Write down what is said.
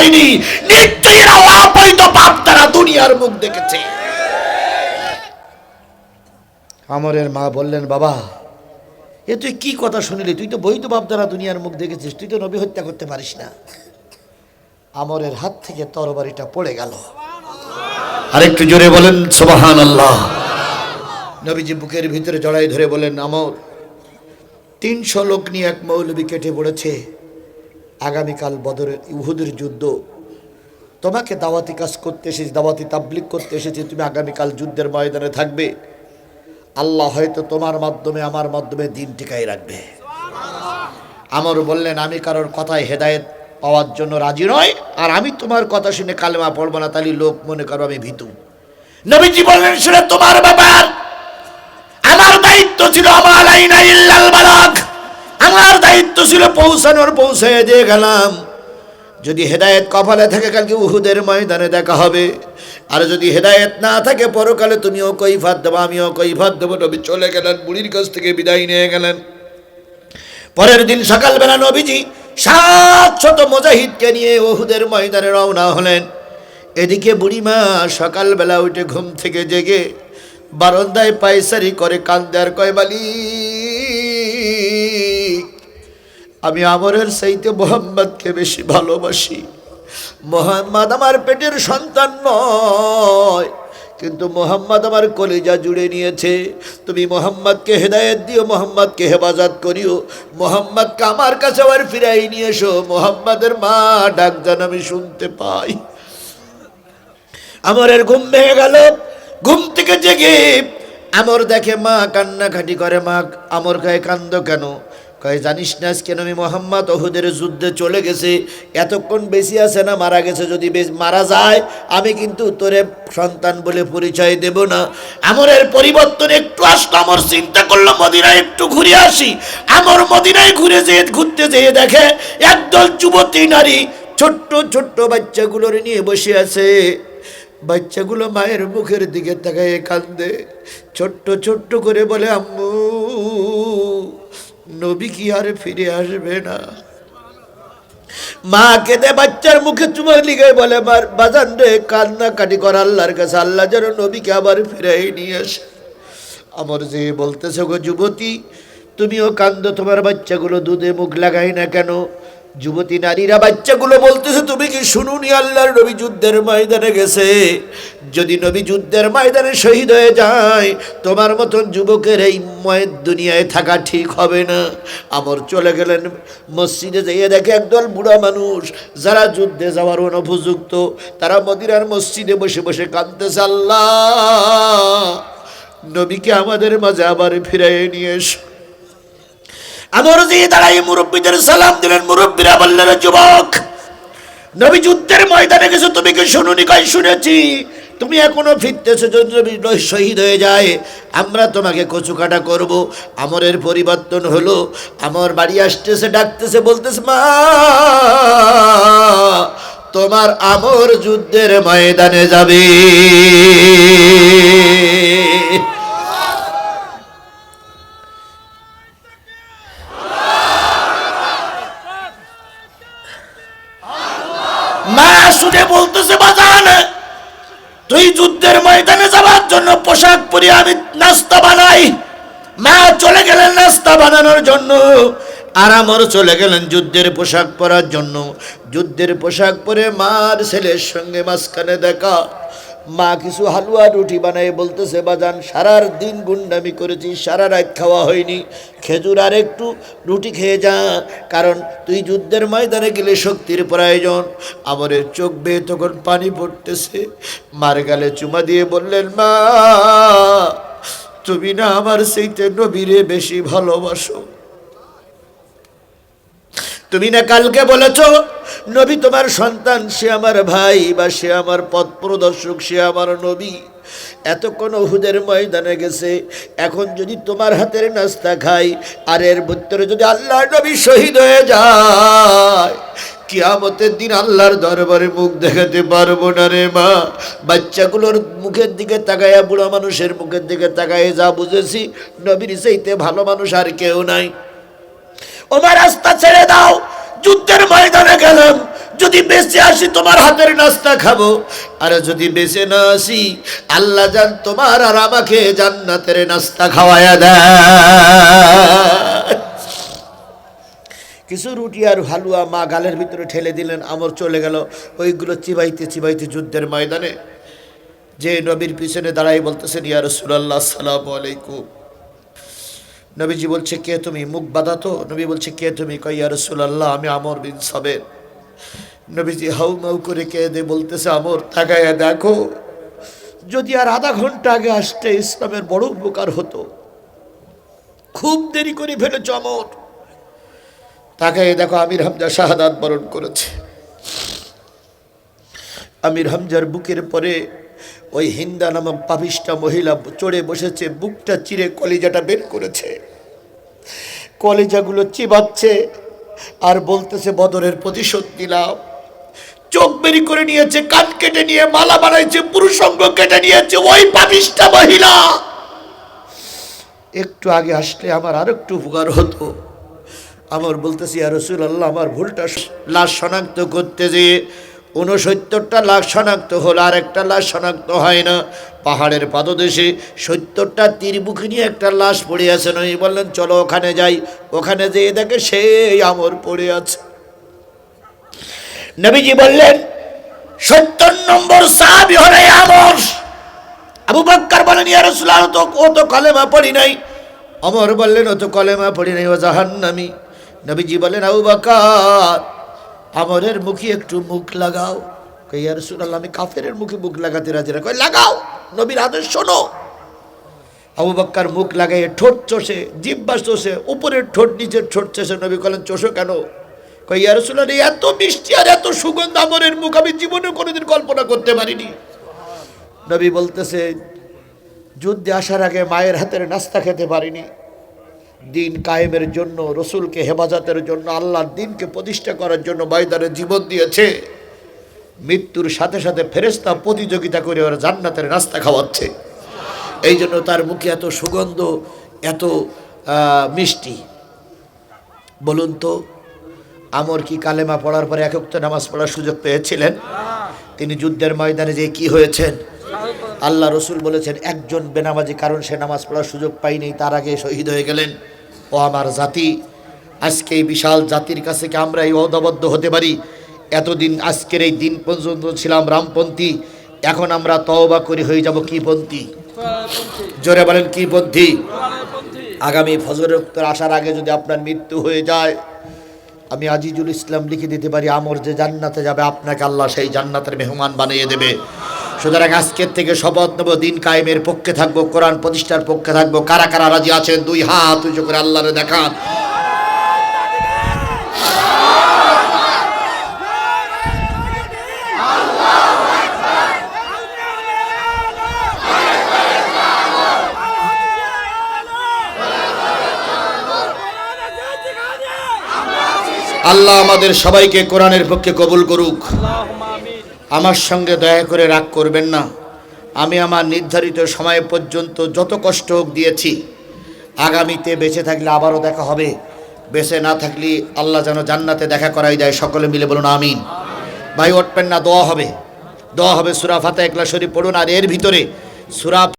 পারিনি নিশ্চয়ই এরা অবৈধ বাপ তারা দুনিয়ার মুখ দেখেছে। আমরের মা বললেন, বাবা, এ তুই কি কথা শুনিলি? তুই তো বৈধ বাপ দ্বারা দুনিয়ার মুখ দেখেছিস, তুই তো নবী হত্যা করতে পারিস না। আমরের হাত থেকে তরবারিটা পড়ে গেল। আরেকটু জোরে বলেন সোবাহান আল্লাহ নবীজি বুকের ভিতরে জড়াই ধরে বলেন আমর তিনশো লোক নিয়ে এক মৌলবী কেটে পড়েছে। আগামীকাল বদরের উহুদের যুদ্ধ। তোমাকে দাওয়াতি কাজ করতে এসেছি, দাওয়াতি তাবলিক করতে এসেছি, তুমি আগামীকাল যুদ্ধের ময়দানে থাকবে। আল্লাহ হয়তো তোমার মাধ্যমে, আমার মাধ্যমে দিন টিকাই রাখবে। আমর বললেন, আমি কারোর কথায় হেদায়েত পাওয়ার জন্য রাজি নয় আর আমি তোমার কথা শুনে কালেমা পড়ব না, তাহলে লোক মনে করো আমি ভীতু। নবীজি বললেন সেটা তোমার ব্যাপার। আমার দায়িত্ব ছিল আমার আইনা ইল্লাল বালাগ। আমার দায়িত্ব ছিল, পৌঁছানোর পৌঁছে দিয়ে গেলাম। যদি হেদায়েত কপালে থাকে, কালকে উহুদের ময়দানে দেখা হবে। আর যদি হেদায়েত না থাকে, পরকালে তুমিও কৈফাত দেবো, আমিও কৈফাত দেবো, নবী চলে গেলেন, বুড়ির কাছ থেকে বিদায় নিয়ে গেলেন। পরের দিন সকালবেলা নবীজি সাত শত মুজাহিদকে নিয়ে ওহুদের ময়দানে রওনা হলেন। এদিকে বুড়িমা সকালবেলা উঠে ঘুম থেকে জেগে বারান্দায় পায়সারি করে কান্দে আর কয়, বালি আমি আমরের সাইতে মোহাম্মদকে বেশি ভালোবাসি। মোহাম্মদ আমার পেটের সন্তান নয়, কিন্তু মোহাম্মদ আমার কলেজা জুড়ে নিয়েছে। তুমি মোহাম্মদকে হেদায়েত দিও, মোহাম্মদকে হেফাজত করিও। মোহাম্মদকে আমার কাছে আবার ফিরাই নিয়ে এসো। মোহাম্মদের মা ডাক যেন আমি শুনতে পাই। আমরের ঘুম ভেঙে গেল, ঘুম থেকে জেগে। আমর দেখে মা কান্নাকাটি করে, মা আমর গায়ে কান্দ কেন? কয়, জানিস না কেন আমি মোহাম্মদ ওহুদের যুদ্ধে চলে গেছে? এতক্ষণ বেশি আছে না? মারা গেছে যদি বেশ- মারা যায়, আমি কিন্তু তোরে সন্তান বলে পরিচয় দেব না। আমরের পরিবর্তন একটু আসতো, আমর চিন্তা করল, মদিনায় একটু ঘুরে আসি। আমর মদিনায় ঘুরে যেয়ে ঘুরতে যেয়ে দেখে, একদল যুবতী নারী ছোট্ট ছোট্ট বাচ্চাগুলোর নিয়ে বসে আছে। বাচ্চাগুলো মায়ের মুখের দিকে তাকায় কান্দে। ছোট্ট ছোট্ট করে বলে, আম্মু নবী কি আর ফিরে আসবে না? মা কেঁদে বাচ্চার মুখে চুমা লিগে বলে, মার বাজান রে কান্না কাটি কর আল্লাহর কাছে। আল্লাহ যেন নবীকে আবার ফিরাই নিয়ে আসে। আমার যে বলতেছে গো যুবতী, তুমিও কান্দ, তোমার বাচ্চাগুলো দুধে মুখ লাগাই না কেন? যুবতী নারীরা বাচ্চাগুলো বলতেছে, তুমি কি শুনুনি আল্লাহর নবী যুদ্ধের ময়দানে গেছে? যদি নবী যুদ্ধের ময়দানে শহীদ হয়ে যায়, তোমার মতন যুবকের এই ময়ের দুনিয়ায় থাকা ঠিক হবে না। আমর চলে গেলেন মসজিদে যেয়ে দেখে একদল বুড়া মানুষ, যারা যুদ্ধে যাওয়ার অনুপযুক্ত, তারা মদিরার মসজিদে বসে বসে কাঁদতেছে, আল্লাহ, নবীকে আমাদের মাঝে আবার ফিরাইয়ে নিয়ে এসো। আমার যে দাঁড়াই মুরব্বীদের সালাম দিলেন মুরব্বীরা বললেন যুবক, নবী যুদ্ধের ময়দানে গেছো, তুমি কি শুনুনি, কই শুনেছি? তুমি এখনও ফিরতেছো যদি শহীদ হয়ে যায়, আমরা তোমাকে কচু কাটা করব। আমরের পরিবর্তন হলো, আমার বাড়ি আসতেছে, ডাকতেছে, বলতেছে, মা, তোমার আমর যুদ্ধের ময়দানে যাবে। তুই যুদ্ধের ময়দানে যাওয়ার জন্য পোশাক পরে আমি নাস্তা বানাই। মা চলে গেলেন নাস্তা বানানোর জন্য। আর চলে গেলেন যুদ্ধের পোশাক পরার জন্য। যুদ্ধের পোশাক পরে মার ছেলের সঙ্গে মাঝখানে দেখা। মা কিছু হালুয়া রুটি বানাই বলতেছে, বাজান, সারার দিন গুন্ডামি করেছি, সারা রাত খাওয়া হয়নি। খেজুর আর একটু রুটি খেয়ে যা, কারণ তুই যুদ্ধের ময়দানে গেলে শক্তির প্রয়োজন। আমার চোখ বেয়ে তখন পানি পড়তেছে। মার গালে চুমা দিয়ে বললেন, মা, তুমি না আমার সেইতে নবীরে বেশি ভালোবাসো। তুমি না কালকে বলেছ, নবী তোমার সন্তান, সে আমার ভাই বা সে আমার পথ প্রদর্শক, সে আমার নবী। এতক্ষণ ওহুদের ময়দানে গেছে, এখন যদি তোমার হাতের নাস্তা খাই, আর এর ভিতরে যদি আল্লাহ নবী শহীদ হয়ে যায়, কিয়ামতের দিন আল্লাহর দরবারে মুখ দেখাতে পারব না রে মা। বাচ্চাগুলোর মুখের দিকে তাকায়া, বুড়া মানুষের মুখের দিকে তাকায় যা বুঝেছি, নবীর সেইতে ভালো মানুষ আর কেউ নাই। ওমা রাস্তা ছেড়ে দাও। যুদ্ধের ময়দানে গেলাম। যদি বেঁচে আসি, তোমার হাতের নাস্তা খাব। আর যদি বেঁচে না আসি, আল্লাহ জান তোমার আর আমাকে জান্নাতের নাস্তা খাওয়ায়া দেয়। কিছু রুটি আর হালুয়া মা গালের ভিতরে ঠেলে দিলেন, আমর চলে গেল। ওইগুলো চিবাইতে চিবাইতে যুদ্ধের ময়দানে। যে নবীর পিছনে দাঁড়াই বলতেছেন, ইয়া রসুলাল্লাহ, সালাম আলাইকুম। নবীজি বলছে, কে তুমি? মুখ বাঁধাতো নবী বলছে, কে তুমি? কই ইয়া রসুলাল্লাহ, আমি আমর বিন সাবের। নবীজি হাউ মাউ করে কে দে বলতেছে, আমর, তাকায় দেখো, যদি আর আধা ঘণ্টা আগে আসতে ইসলামের বড় উপকার হতো, খুব দেরি করে ফেলেছ আমর। তাকায় দেখো, আমির হামজা শাহাদাত বরণ করেছে। আমির হামজার বুকের পরে ওই হিন্দা নামক পাপিষ্টা মহিলা চড়ে বসেছে, বুকটা চিরে কলিজাটা বের করেছে। কলিজাগুলো চিবাচ্ছে আর বলতেছে, বদরের প্রতিশোধ দিলাম চোখ বেরি করে নিয়েছে, কান কেটে নিয়ে, মালা বানাইছে, পুরুষঙ্গ কেটে নিয়েছে, ওই পাপিষ্টা মহিলা! একটু আগে আসলে আমার আর একটু উপকার হতো। আমার বলতেছি আর রসুল আল্লাহ আমার ভুলটা লাশ শনাক্ত করতে যেয়ে উনসত্তরটা লাশ শনাক্ত হলো আর একটা লাশ শনাক্ত হয় না। পাহাড়ের পাদদেশে সত্তরটা তীরবুকি নিয়ে একটা লাশ পড়ে আছে। নই বললেন, চলো ওখানে যাই। ওখানে যেয়ে দেখে সেই আমর পড়ে আছে। নবীজি বললেন, সত্তর নম্বর সাহাবি হলে আমর। আবু বাক্কার বলেন, ইয়া রাসূলুল্লাহ তো, ও তো কলেমা পড়ি নাই। অমর বললেন, ও তো কলেমা পড়ি নাই, ও জাহান্নামী। নবীজি বলেন আবু বাক্কার আমরের মুখে একটু মুখ লাগাও। কই, ইয়া রাসূলুল্লাহ, আমি কাফেরের মুখে মুখ লাগাতে রাজি না। কই, লাগাও, নবীর আদেশ শোনো। আবু বাক্কার মুখ লাগাইয়ে ঠোঁট চষে, জিব্বা চষে, উপরের ঠোঁট, নিচের ঠোঁট চষে, নবী বলেন, চষো কেন? কই রাসূলুল্লাহ এত মিষ্টি আর এত সুগন্ধ আমরের মুখ, আমি জীবনে কোনোদিন কল্পনা করতে পারিনি। নবী বলতেছে, যুদ্ধে আসার আগে মায়ের হাতের নাস্তা খেতে পারিনি। দিন কায়েমের জন্য, রসুলকে হেফাজতের জন্য আল্লাহর দিনকে প্রতিষ্ঠা করার জন্য ময়দানে জীবন দিয়েছে। মৃত্যুর সাথে সাথে ফেরেস্তা প্রতিযোগিতা করে ওরা জান্নাতের নাস্তা খাওয়াচ্ছে। এই জন্য তার মুখে এত সুগন্ধ, এত মিষ্টি। বলুন তো, আমর কি কালেমা পড়ার পরে একক নামাজ পড়ার সুযোগ পেয়েছিলেন? তিনি যুদ্ধের ময়দানে যে কি হয়েছেন? আল্লাহ রসুল বলেছেন, একজন বেনামাজি, কারণ সে নামাজ পড়ার সুযোগ পায়নি, তার আগে শহীদ হয়ে গেলেন। ও আমার জাতি, আজকে এই বিশাল জাতির কাছে কি আমরা এই অদবদ্ধ হতে পারি? এতদিন আজকের এই দিন পর্যন্ত ছিলাম রামপন্থী, এখন আমরা তওবা করি হয়ে যাব কি পন্থী? জোরে বলেন, কি পন্থী? আগামী ফজরের উত্তর আসার আগে যদি আপনার মৃত্যু হয়ে যায়, আমি আজিজুল ইসলাম লিখে দিতে পারি, আমর যে জান্নাতে যাবে, আপনাকে আল্লাহ সেই জান্নাতের মেহমান বানিয়ে দেবে। সুতরাং আজকের থেকে শপথ নেব, দিন কায়েমের পক্ষে থাকব, কোরআন প্রতিষ্ঠার পক্ষে থাকব। কারা কারা রাজি আছেন? দুই হাত উঁচু করে আল্লাহরে দেখান। আল্লাহ আমাদের সবাইকে কোরআনের পক্ষে কবুল করুক। আমার সঙ্গে দয়া করে রাগ করবেন না। আমি আমার নির্ধারিত সময় পর্যন্ত যত কষ্ট হোক দিয়েছি। আগামীতে বেঁচে থাকলে আবারও দেখা হবে। বেঁচে না থাকলে আল্লাহ যেন জান্নাতে দেখা করাই যায় সকলে মিলে বলুন, আমিন। ভাই উঠবেন না, দোয়া হবে। দোয়া হবে সুরা ফাতে একলা শরীফ পড়ুন। আর এর ভিতরে সুরা